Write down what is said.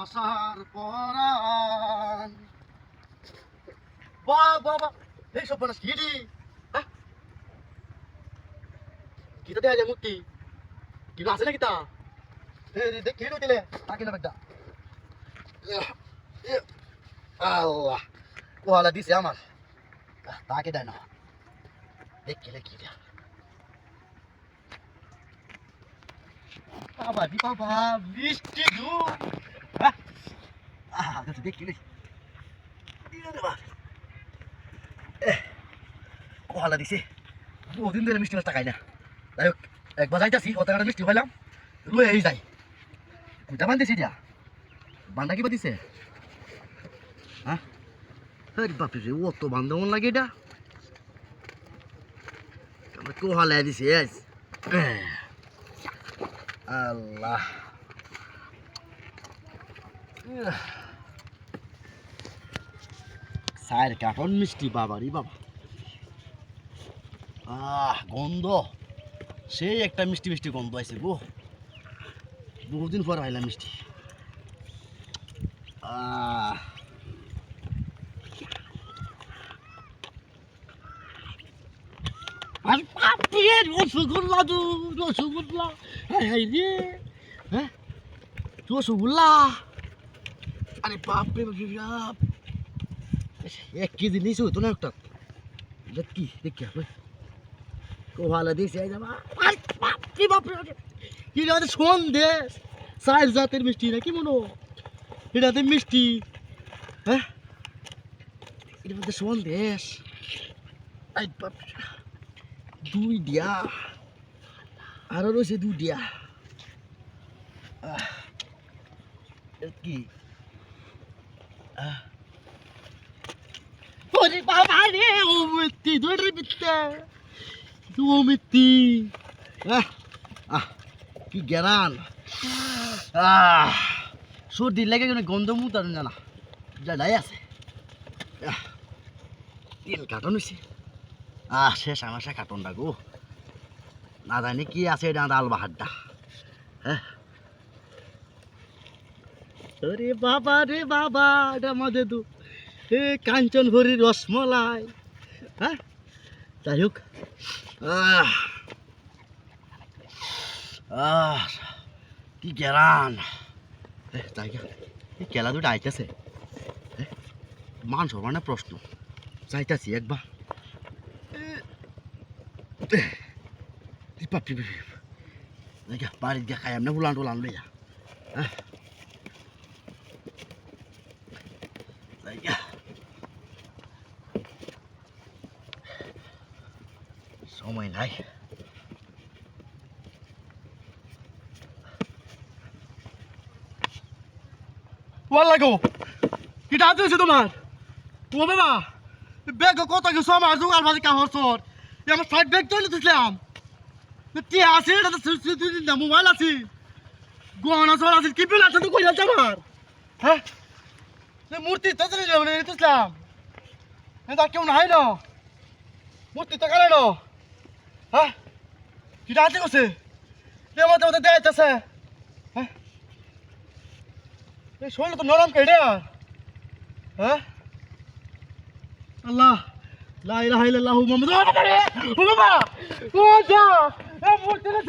ভালোবাসার পরাণ। বাহ বাহ এই সব মানুষ কি? হ্যাঁ? দেয়া যায় মূর্তি? কিলো আছে নাকি তা? এ, এ, দেখ কিলো দিলে তাকে না বেটা আল্লাহ কোহালা দিছে আমার। তাকে দেয় না। দেখ কি দেয়া বাবা বাবা মিষ্টি দুধ? আচ্ছা দেখ কিলে কোহালা দিছে। বহুদিন ধরে মিষ্টি মাছটা খাই না। যাই হোক, একবার যাইতাছি কত টাকা মিষ্টি খাইলাম। রয়ে এই যাই। এটা বান্ধিছি দিয়া বান্ধা কিবা দিছে? হ্যাঁ বাপরে রে ও তো বান্ধা মন লাগে এটা কোহালা দিছে আল্লাহ। সায়ের কাটন মিষ্টি বাবারি বাবা। আহ, গন্ধ। সেই একটা মিষ্টি মিষ্টি গন্ধ আছে গো। বহুদিন পর আইলাম মিষ্টি। আহ। আর বাপরে রসগোল্লা দু রসগোল্লা। হ্যাঁ রসগোল্লা। আরে বাপরে বাপরে বাপ। এক কেজি নিয়েছো তো না একটা? দেখি আপনি কোহালা দিয়েছে আমাদের সন্দেশ সাইজ জাতের মিষ্টি না কি মনো এটাতে মিষ্টি। হ্যাঁ? এটা মধ্যে সন্দেশ। দুই দিয়া। আরও রয়েছে দুই দিয়া। কি? আহ। বাবা রে দৌড়ে মিথ্যে ও মিত্তি। আহ কি গেরান আহ সর্দি লেগে গেলে গন্ধ মুখ জানা। জানাই আছে। আহ, তিন কার্টন হয়েছে আহ শেষ আমার সে কার্টনটা গো না জানি কি আছে এটা ডাল বাহারটা হ্যাঁ। আরে বাবা রে বাবা এটা আমাদের দু এ কাঞ্চন ভরি রসমলাই। হ্যাঁ? যাই হোক। কি গেরান। যাই এই কেলা দুটো আইতেছে। মান সমানে প্রশ্ন। চাইতাছি একবার। গে, বাড়ির গিয়ে খাই এমনি উলান টুলান লইয়া। হ্যাঁ যাই গে। সময় নাই। ওয়াল্লা গো কিটা হাতে হয়েছে তোমার? ও বাবা, ব্যাগ কত কিছু আমার জোগাড় বাজে কামড় সর এ আমার সাইড ব্যাগ চলে দিছিলাম টি আছে এটা তো মোবাইল আছে। গহনা সর আছে, কি বিল আছে তো কই যাচ্ছে আমার? হ্যাঁ? মূর্তি তো তার কেউ নাই না। মূর্তি তো কারে না। হ্যাঁ কিটা হাতে গেছে এ মধ্যে মধ্যে দেয় যাচ্ছে হ্যাঁ এই শরীর তো নরম কেটে হ্যাঁ আল্লাহ। লা ইলাহা ইল্লাল্লাহু মুহাম্মাদুর রাসূলুল্লাহ ও বাবা! ও যা এ মূর্তিটা